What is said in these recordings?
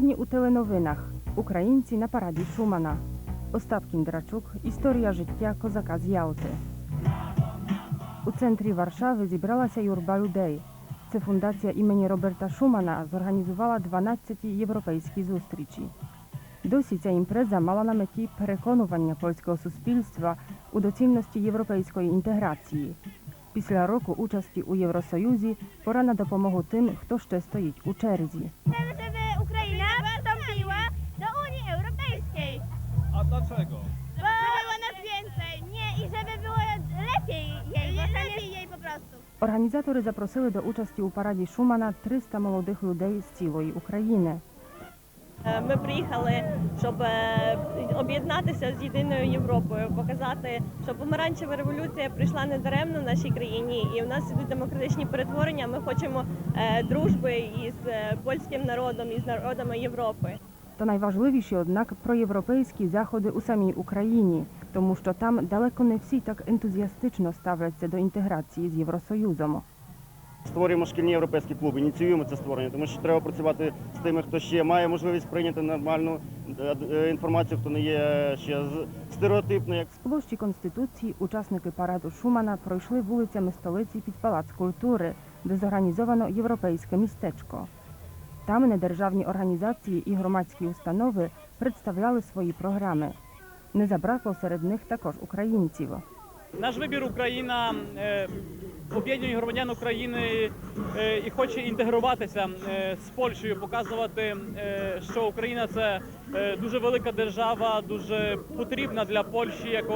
Сьогодні у теленовинах Українці на параді Шумана. Остап Кіндрачук. Історія життя козака з Ялти. У центрі Warszawy зібралася юрба людей. Це фундація імені Роберта Шумана зорганізувала 12 європейські зустрічі. Досі ця імпреза мала на меті переконування польського суспільства у доцільності європейської інтеграції. Після року участі у Євросоюзі пора на допомогу тим, хто ще стоїть у черзі. Dlaczego? Żeby było nas więcej. Nie, i żeby było lepiej jej, bo lepiej jej po prostu. Організатори запросили до участі у параді Шумана 300 молодих людей з цілої України. Ми приїхали, щоб об'єднатися з єдиною Європою, показати, що помаранчева революція прийшла не даремно в нашій країні, і в нас ідуть демократичні перетворення. Ми хочемо дружби із польським народом і з народами Європи. То найважливіші, однак, проєвропейські заходи у самій Україні, тому що там далеко не всі так ентузіастично ставляться до інтеграції з Євросоюзом. Створюємо шкільні європейські клуби, ініціюємо це створення, тому що треба працювати з тими, хто ще має можливість прийняти нормальну е, е, інформацію, хто не є ще як З площі Конституції учасники параду Шумана пройшли вулицями столиці під Палац культури, де зорганізовано європейське містечко. Там недержавні організації і громадські установи представляли свої програми. Не забракло серед них також українців. Наш вибір Україна е, об'єднує громадян України е, і хоче інтегруватися е, з Польщею, показувати, що Україна це дуже велика держава, дуже потрібна для Польщі як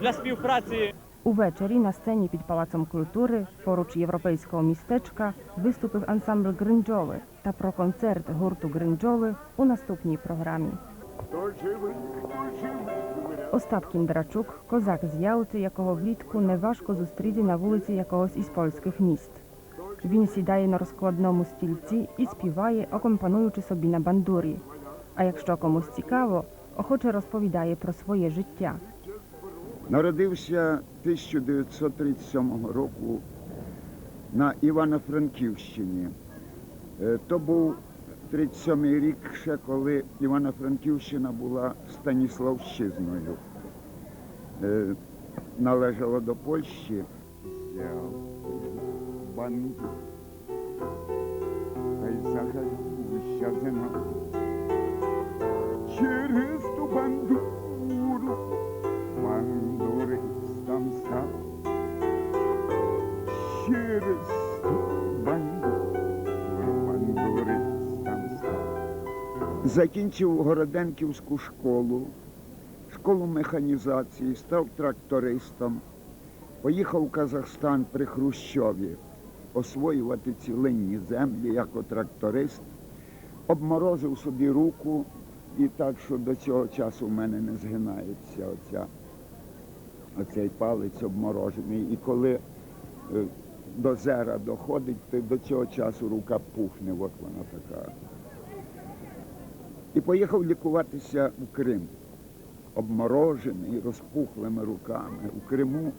для співпраці. Увечері на сцені під Палацом культури, поруч європейського містечка, виступив ансамбль Гринджоли та про концерт гурту Гринджоли у наступній програмі. Остап Кіндрачук, козак з Ялти, якого влітку неважко зустріти на вулиці якогось із польських міст. Він сідає на розкладному стільці і співає, акомпануючи собі на бандурі. А якщо комусь цікаво, охоче розповідає про своє життя. Народився 1937 року на Івано-Франківщині. Е, То був 37-й рік, ще коли Івано-Франківщина була Станіславщизною. Е, Належала до Польщі. Банду. Через ту бандуру Закінчив Городенківську школу, школу механізації, став трактористом. Поїхав в Казахстан при Хрущові освоювати цілинні землі як тракторист. Обморозив собі руку і так, що до цього часу в мене не згинається оця, оцей палець обморожений. І коли е, до зера доходить, то до цього часу рука пухне, от вона така. І поїхав лікуватися у Крим, обморожений, розпухлими руками. У Криму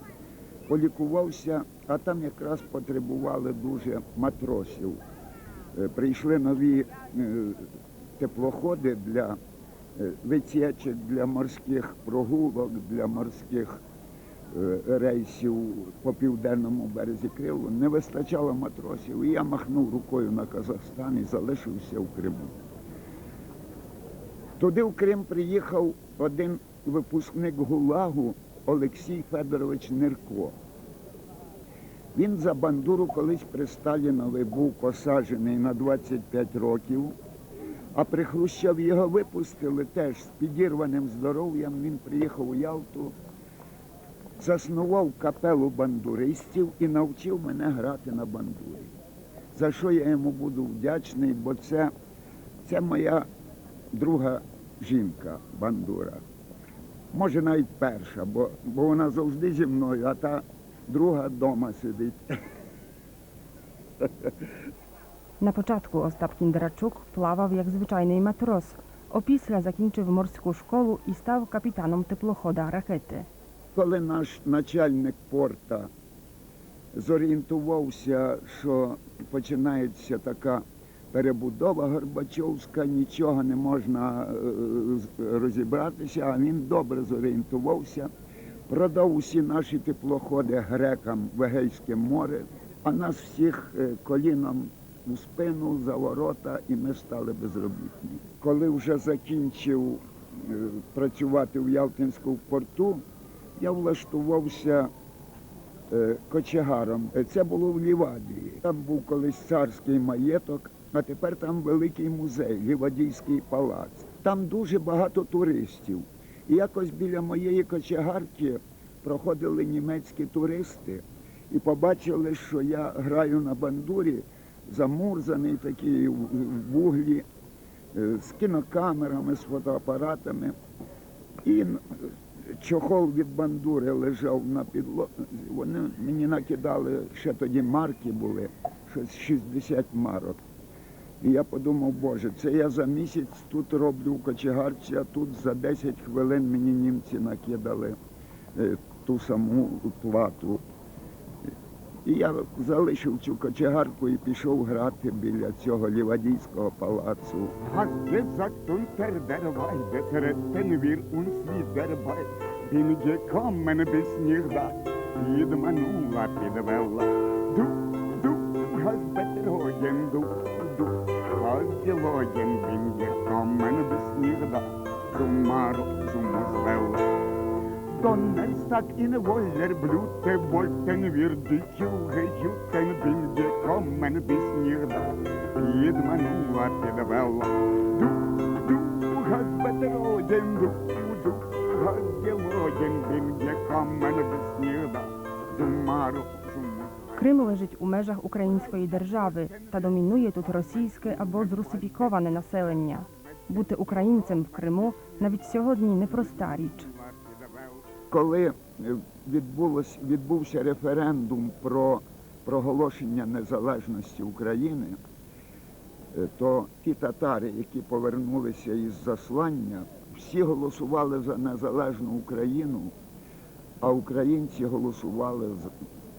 полікувався, а там якраз потребували дуже матросів. Е, Прийшли нові е, теплоходи для е, витічок, для морських прогулок, для морських рейсів по південному березі Криву. Не вистачало матросів, і я махнув рукою на Казахстан і залишився в Криму. Туди в Крим приїхав один випускник ГУЛАГу Олексій Федорович Нирко. Він за бандуру колись при Сталінові був посаджений на 25 років, а при Хрущові його випустили теж з підірваним здоров'ям. Він приїхав у Ялту, заснував капелу бандуристів і навчив мене грати на бандурі. За що я йому буду вдячний, бо це, це моя друга жінка, бандура. Може навіть перша, бо, бо вона завжди зі мною, а та друга вдома сидить. На початку Остап Кіндрачук плавав як звичайний матрос. Опісля закінчив морську школу і став капітаном теплохода ракети. Коли наш начальник порта зорієнтувався, що починається така перебудова Горбачовська, нічого не можна е, розібратися, а він добре зорієнтувався, продав усі наші теплоходи грекам в Егейське море, а нас всіх е, коліном у спину, за ворота, і ми стали безробітні. Коли вже закінчив е, працювати в Ялтинському порту, я влаштувався е, кочегаром. Е, Це було в Лівадії. Там був колись царський маєток, а тепер там великий музей, Лівадійський палац. Там дуже багато туристів. І якось біля моєї кочегарки проходили німецькі туристи і побачили, що я граю на бандурі, замурзаний такий в вуглі, е, з кінокамерами, з фотоапаратами. І чохол від бандури лежав на підлозі. Вони мені накидали, ще тоді марки були, щось 60 марок. І я подумав, боже, це я за місяць тут роблю в кочегарці, а тут за 10 хвилин мені німці накидали е, ту саму плату. І я залишив цю кочегарку і пішов грати біля цього лівадійського палацу. Treten wir uns wieder bei. Bin gekommen bis nicht da, vid Manula Pidvella. Du, du hast betrogen, du, du hast gelogen, bin gekommen bis nicht da, zum Maro, zum Musvella. Крим лежить у межах української держави та домінує тут російське або зрусифіковане населення. Бути українцем в Криму навіть сьогодні непроста річ. Коли е, відбулось, відбувся референдум про проголошення незалежності України, е, то ті татари, які повернулися із заслання, всі голосували за незалежну Україну, а українці голосували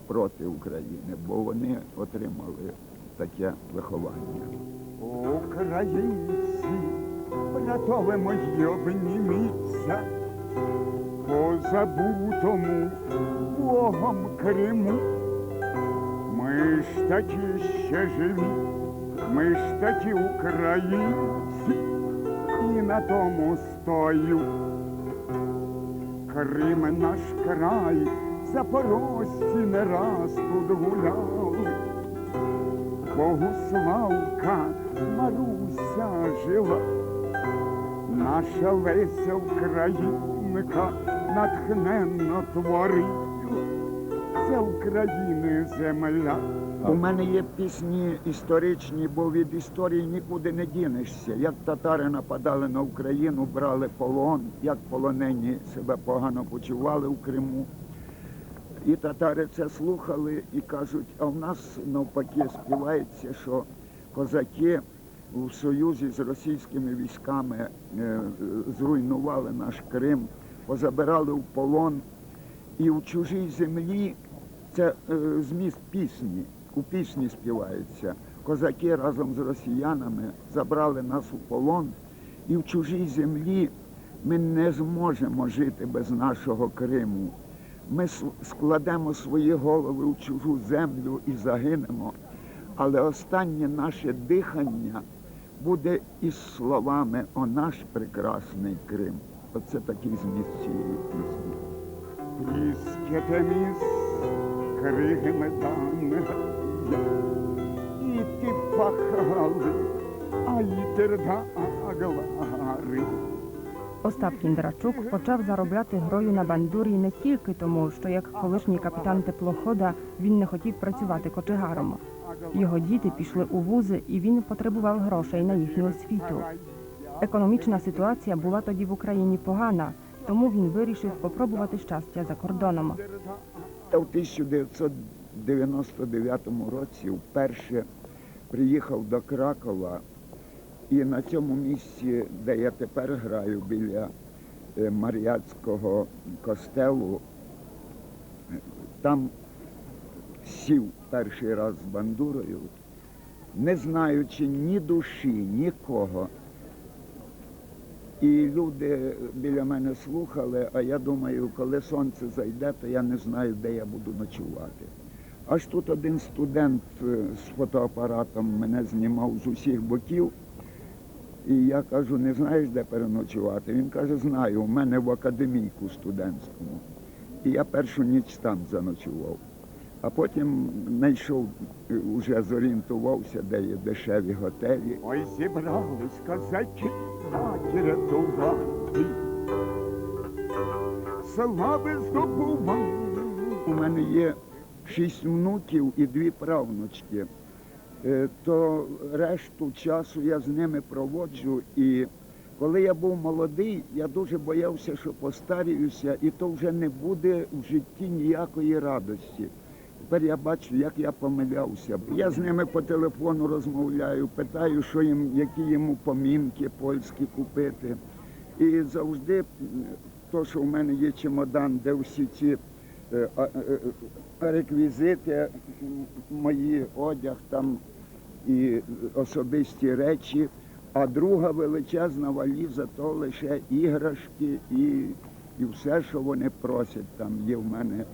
проти України, бо вони отримали таке виховання. Українці, братове мої, обніміться по забутому Богом Криму. Ми ж такі ще живі, ми ж такі українці, і на тому стою. Крим наш край, запорожці не раз тут гуляли. Богуславка Маруся жила, наша Леся Українка натхненно творила, це України земля. У мене є пісні історичні, бо від історії нікуди не дінешся. Як татари нападали на Україну, брали полон, як полонені себе погано почували в Криму. І татари це слухали і кажуть, а в нас навпаки співається, що козаки у союзі з російськими військами е, зруйнували наш Крим, позабирали в полон. І в чужій землі це е, зміст пісні. У пісні співається. Козаки разом з росіянами забрали нас у полон, і в чужій землі ми не зможемо жити без нашого Криму. Ми складемо свої голови у чужу землю і загинемо. Але останнє наше дихання буде із словами О наш прекрасний Крим. Оце такий зміст цієї пісні. Тріскете міс, криги медани, і ті пахали, а й тердаглари. Остап Кіндрачук почав заробляти грою на бандурі не тільки тому, що як колишній капітан теплохода він не хотів працювати кочегаром. Його діти пішли у вузи, і він потребував грошей на їхню освіту. Економічна ситуація була тоді в Україні погана, тому він вирішив попробувати щастя за кордоном. Я в 1999 році вперше приїхав до Кракова і на цьому місці, де я тепер граю, біля е, Мар'яцького костелу, е, там сів перший раз з бандурою не знаючи ні душі, нікого. І люди біля мене слухали, а я думаю, коли сонце зайде, то я не знаю, де я буду ночувати. Аж тут один студент е, з фотоапаратом мене знімав з усіх боків. І я кажу, не знаєш, де переночувати? Він каже, знаю, у мене в академійку студентському. І я першу ніч там заночував. А потім знайшов, е, уже зорієнтувався, де є дешеві готелі. Ой, зібрались козаки, матір рятувати. Слави здобували. У мене є шість внуків і дві правнучки. Е, То решту часу я з ними проводжу. І коли я був молодий, я дуже боявся, що постаріюся, і то вже не буде в житті ніякої радості. Тепер я бачу, як я помилявся. Я з ними по телефону розмовляю, питаю, що їм, які йому помінки польські купити. І завжди то, що в мене є чемодан, де всі ці е, е, е, реквізити, мої одяг там і особисті речі, а друга величезна валіза то лише іграшки і, і все, що вони просять. Там є в мене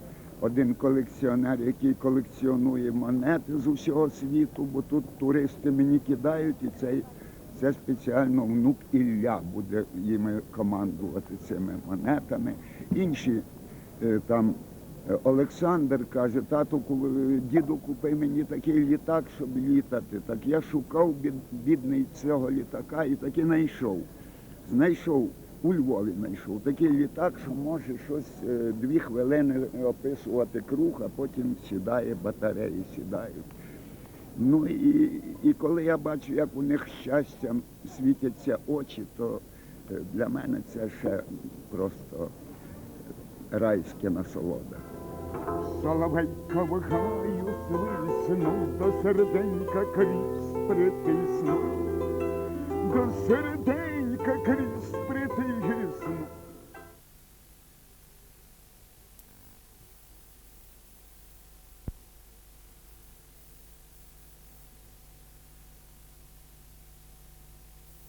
один колекціонер, який колекціонує монети з усього світу, бо тут туристи мені кидають і цей. Це спеціально внук Ілля буде їми командувати цими монетами. Інші е, там е, Олександр каже, тату, діду, купи мені такий літак, щоб літати. Так я шукав бідний цього літака і таки знайшов. Знайшов у Львові знайшов такий літак, що може щось е, дві хвилини описувати круг, а потім сідає, батареї сідають. Ну і, і коли я бачу, як у них щастям світяться очі, то е, для мене це ще просто райська насолода. Соловейка в гаю свиснув, до серденька крізь притиснув, до серденька крізь